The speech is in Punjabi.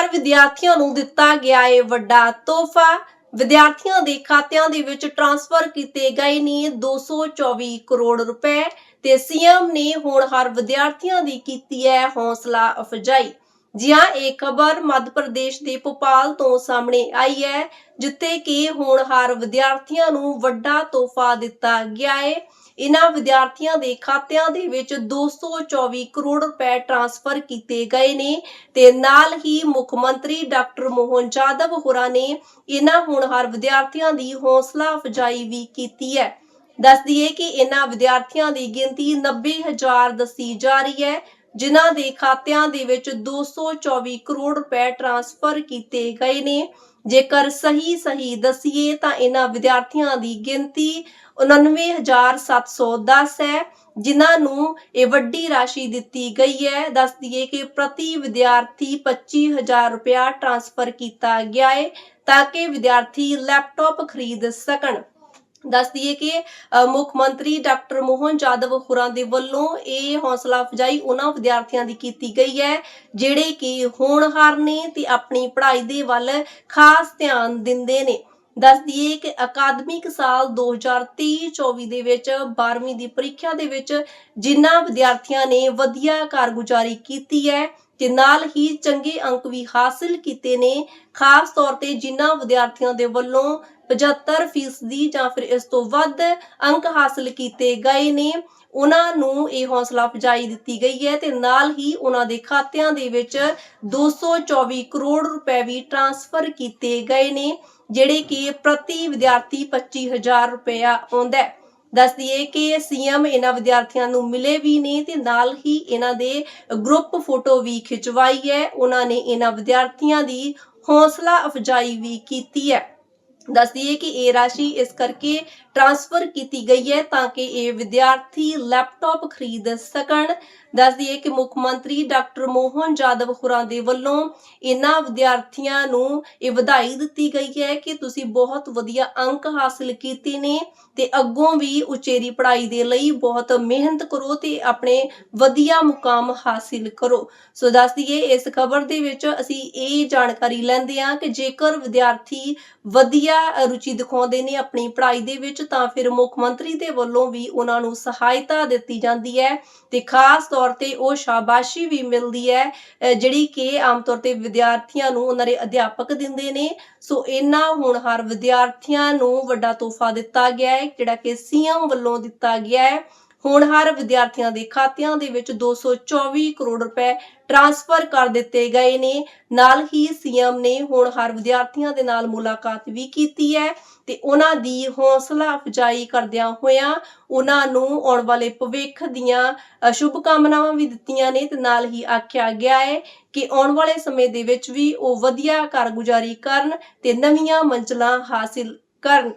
ਹੋਣਹਾਰ ਵਿਦਿਆਰਥੀਆਂ ਨੂੰ ਦਿੱਤਾ ਗਿਆ ਹੈ ਵੱਡਾ ਤੋਹਫਾ। ਵਿਦਿਆਰਥੀਆਂ ਦੇ ਖਾਤਿਆਂ ਦੇ ਵਿੱਚ ਟ੍ਰਾਂਸਫਰ ਕੀਤੇ ਗਏ ਨੇ 224 ਕਰੋੜ ਰੁਪਏ ਤੇ ਸੀਐਮ ਨੇ ਹੁਣ ਹਰ ਵਿਦਿਆਰਥੀਆਂ ਦੀ ਕੀਤੀ ਹੈ ਹੌਸਲਾ ਅਫਜਾਈ। ਜੀ ਹਾਂ ਇਹ ਖਬਰ ਮੱਧ ਪ੍ਰਦੇਸ਼ ਦੇ ਭੋਪਾਲ ਤੋਂ ਸਾਹਮਣੇ ਆਈ ਹੈ, ਜਿੱਥੇ ਕਿ ਹੋਣਹਾਰ ਵਿਦਿਆਰਥੀਆਂ ਨੂੰ ਵੱਡਾ ਤੋਹਫਾ ਦਿੱਤਾ ਗਿਆ ਹੈ। ਇਨ੍ਹਾਂ ਵਿਦਿਆਰਥੀਆਂ ਦੇ ਖਾਤਿਆਂ ਦੇ ਵਿੱਚ 224 ਕਰੋੜ ਰੁਪਏ ਟ੍ਰਾਂਸਫਰ ਕੀਤੇ ਗਏ ਨੇ ਤੇ ਨਾਲ ਹੀ ਮੁੱਖ ਮੰਤਰੀ ਡਾਕਟਰ ਮੋਹਨ ਜਾਦਵ ਹੋਰਾਂ ਨੇ ਇਨ੍ਹਾਂ ਹੋਣਹਾਰ ਵਿਦਿਆਰਥੀਆਂ ਦੀ ਹੌਸਲਾ ਅਫਜਾਈ ਵੀ ਕੀਤੀ ਹੈ। ਦੱਸ ਦਈਏ ਕਿ ਇਨ੍ਹਾਂ ਵਿਦਿਆਰਥੀਆਂ ਦੀ ਗਿਣਤੀ 90000 ਦੱਸੀ ਜਾ ਰਹੀ ਹੈ ਜਿਨ੍ਹਾਂ ਦੇ ਖਾਤਿਆਂ ਦੇ ਵਿੱਚ 224 ਕਰੋੜ ਰੁਪਏ ਟ੍ਰਾਂਸਫਰ ਕੀਤੇ ਗਏ ਨੇ। ਜੇਕਰ ਸਹੀ ਸਹੀ ਦਸੀਏ ਤਾਂ ਇਹਨਾਂ ਵਿਦਿਆਰਥੀਆਂ ਦੀ ਗਿਣਤੀ 99710 ਹੈ, ਜਿਨ੍ਹਾਂ ਨੂੰ ਇਹ ਵੱਡੀ ਰਾਸ਼ੀ ਦਿੱਤੀ ਗਈ ਹੈ। ਦੱਸ ਦਈਏ ਕਿ ਪ੍ਰਤੀ ਵਿਦਿਆਰਥੀ 25000 ਰੁਪਇਆ ਟ੍ਰਾਂਸਫਰ ਕੀਤਾ ਗਿਆ ਹੈ ਤਾਂ ਕਿ ਵਿਦਿਆਰਥੀ ਲੈਪਟਾਪ ਖਰੀਦ ਸਕਣ। ਦੱਸ ਦਈਏ ਕਿ ਮੁੱਖ ਮੰਤਰੀ ਡਾਕਟਰ ਮੋਹਨ ਜਾਦਵ ਹੋਰਾਂ ਦੇ ਵੱਲੋਂ ਇਹ ਹੌਸਲਾ ਅਫਜਾਈ ਉਹਨਾਂ ਵਿਦਿਆਰਥੀਆਂ ਦੀ ਕੀਤੀ ਗਈ ਹੈ, ਜਿਹੜੇ ਕਿ ਹੋਣਹਾਰ ਨੇ ਤੇ ਆਪਣੀ ਪੜ੍ਹਾਈ ਦੇ ਵੱਲ ਖਾਸ ਧਿਆਨ ਦਿੰਦੇ ਨੇ। ਦੱਸ ਦਈਏ ਕਿ ਅਕਾਦਮਿਕ ਸਾਲ 2023-24 ਦੇ ਵਿੱਚ 12ਵੀਂ ਦੀ ਪ੍ਰੀਖਿਆ ਦੇ ਵਿੱਚ ਜਿਨ੍ਹਾਂ ਵਿਦਿਆਰਥੀਆਂ ਨੇ ਵਧੀਆ ਕਾਰਗੁਜ਼ਾਰੀ ਕੀਤੀ ਹੈ ਤੇ ਨਾਲ ਹੀ ਚੰਗੇ ਅੰਕ ਵੀ ਹਾਸਲ ਕੀਤੇ ਨੇ। ਖਾਸ ਤੌਰ ਤੇ ਜਿਨ੍ਹਾਂ ਵਿਦਿਆਰਥੀਆਂ ਦੇ ਵੱਲੋਂ 75 ਫੀਸਦੀ ਜਾਂ ਫਿਰ ਇਸ ਤੋਂ ਵੱਧ ਅੰਕ ਹਾਸਲ ਕੀਤੇ ਗਏ ਨੇ। ਉਹਨਾਂ ਨੂੰ ਇਹ ਹੌਸਲਾ ਅਫਜਾਈ ਦਿੱਤੀ ਗਈ ਹੈ ਤੇ ਨਾਲ ਹੀ ਉਹਨਾਂ ਦੇ ਖਾਤਿਆਂ ਦੇ ਵਿੱਚ 224 ਕਰੋੜ ਰੁਪਏ ਵੀ ਟ੍ਰਾਂਸਫਰ ਕੀਤੇ ਗਏ ਨੇ, ਜਿਹੜੇ ਕਿ ਪ੍ਰਤੀ ਵਿਦਿਆਰਥੀ 25000 ਰੁਪਇਆ ਆਉਂਦਾ ਹੈ। ਦੱਸ ਦਈਏ ਕਿ ਸੀਐਮ ਇਹਨਾਂ ਵਿਦਿਆਰਥੀਆਂ ਨੂੰ ਮਿਲੇ ਵੀ ਨੇ ਤੇ ਨਾਲ ਹੀ ਇਹਨਾਂ ਦੇ ਗਰੁੱਪ ਫੋਟੋ ਵੀ ਖਿਚਵਾਈ ਹੈ। ਉਹਨਾਂ ਨੇ ਇਹਨਾਂ ਵਿਦਿਆਰਥੀਆਂ ਦੀ ਹੌਸਲਾ ਅਫਜਾਈ ਵੀ ਕੀਤੀ ਹੈ। ਦੱਸ ਦਈਏ ਕਿ ਇਹ ਰਾਸ਼ੀ ਇਸ ਕਰਕੇ ਟ੍ਰਾਂਸਫਰ ਕੀਤੀ ਗਈ ਹੈ ਤਾਂ ਕਿ ਇਹ ਵਿਦਿਆਰਥੀ ਲੈਪਟਾਪ ਖਰੀਦ ਸਕਣ। ਦੱਸ ਦਈਏ ਕਿ ਮੁੱਖ ਮੰਤਰੀ ਡਾਕਟਰ ਮੋਹਨ ਜਾਦਵ ਹੋਰਾਂ ਦੇ ਵੱਲੋਂ ਇਹਨਾਂ ਵਿਦਿਆਰਥੀਆਂ ਨੂੰ ਇਹ ਵਧਾਈ ਦਿੱਤੀ ਗਈ ਹੈ ਕਿ ਤੁਸੀਂ ਬਹੁਤ ਵਧੀਆ ਅੰਕ ਹਾਸਲ ਕੀਤੇ ਨੇ ਤੇ ਅੱਗੋਂ ਵੀ ਉਚੇਰੀ ਪੜ੍ਹਾਈ ਦੇ ਲਈ ਬਹੁਤ ਮਿਹਨਤ ਕਰੋ ਤੇ ਆਪਣੇ ਵਧੀਆ ਮੁਕਾਮ ਹਾਸਿਲ ਕਰੋ। ਸੋ ਦੱਸ ਦਈਏ ਇਸ ਖਬਰ ਦੇ ਵਿੱਚ ਅਸੀਂ ਇਹ ਜਾਣਕਾਰੀ ਲੈਂਦੇ ਹਾਂ ਕਿ ਜੇਕਰ ਵਿਦਿਆਰਥੀ ਵਧੀਆ ਰੁਚੀ ਦਿਖਾਉਂਦੇ ਨੇ ਆਪਣੀ ਪੜ੍ਹਾਈ ਦੇ ਵਿੱਚ, ਤਾਂ ਫਿਰ ਮੁੱਖ ਮੰਤਰੀ ਦੇ ਵੱਲੋਂ ਵੀ ਉਹਨਾਂ ਨੂੰ ਸਹਾਇਤਾ ਦਿੱਤੀ ਜਾਂਦੀ ਹੈ ਤੇ ਖਾਸ ਤੌਰ ਤੇ ਉਹ ਸ਼ਾਬਾਸ਼ੀ ਵੀ ਮਿਲਦੀ ਹੈ ਜਿਹੜੀ ਕਿ ਆਮ ਤੌਰ ਤੇ ਵਿਦਿਆਰਥੀਆਂ ਨੂੰ ਉਹਨਾਂ ਦੇ ਅਧਿਆਪਕ ਦਿੰਦੇ ਨੇ। ਸੋ ਇਹਨਾਂ ਹੋਣਹਾਰ ਵਿਦਿਆਰਥੀਆਂ ਨੂੰ ਵੱਡਾ ਤੋਹਫਾ ਦਿੱਤਾ ਗਿਆ ਹੈ, ਜਿਹੜਾ ਕਿ ਸੀਐਮ ਵੱਲੋਂ ਦਿੱਤਾ ਗਿਆ ਹੈ। ਹੋਣਹਾਰ ਵਿਦਿਆਰਥੀਆਂ ਦੇ ਖਾਤਿਆਂ ਦੇ ਵਿੱਚ 224 ਕਰੋੜ ਰੁਪਏ ਟ੍ਰਾਂਸਫਰ ਕਰ ਦਿੱਤੇ ਗਏ ਨੇ। ਨਾਲ ਹੀ ਸੀਐਮ ਨੇ ਹੋਣਹਾਰ ਵਿਦਿਆਰਥੀਆਂ ਦੇ ਨਾਲ ਮੁਲਾਕਾਤ ਵੀ ਕੀਤੀ ਹੈ ਤੇ ਉਹਨਾਂ ਦੀ ਹੌਸਲਾ ਅਫਜਾਈ ਕਰਦਿਆਂ ਹੋਇਆਂ ਉਹਨਾਂ ਨੂੰ ਆਉਣ ਵਾਲੇ ਭਵਿੱਖ ਦੀਆਂ ਸ਼ੁਭ ਕਾਮਨਾਵਾਂ ਵੀ ਦਿੱਤੀਆਂ ਨੇ ਤੇ ਨਾਲ ਹੀ ਆਖਿਆ ਗਿਆ ਹੈ ਕਿ ਆਉਣ ਵਾਲੇ ਸਮੇਂ ਦੇ ਵਿੱਚ ਵੀ ਉਹ ਵਧੀਆ ਕਾਰਗੁਜ਼ਾਰੀ ਕਰਨ ਤੇ ਨਵੀਆਂ ਮੰਜ਼ਲਾਂ ਹਾਸਿਲ ਕਰਨ।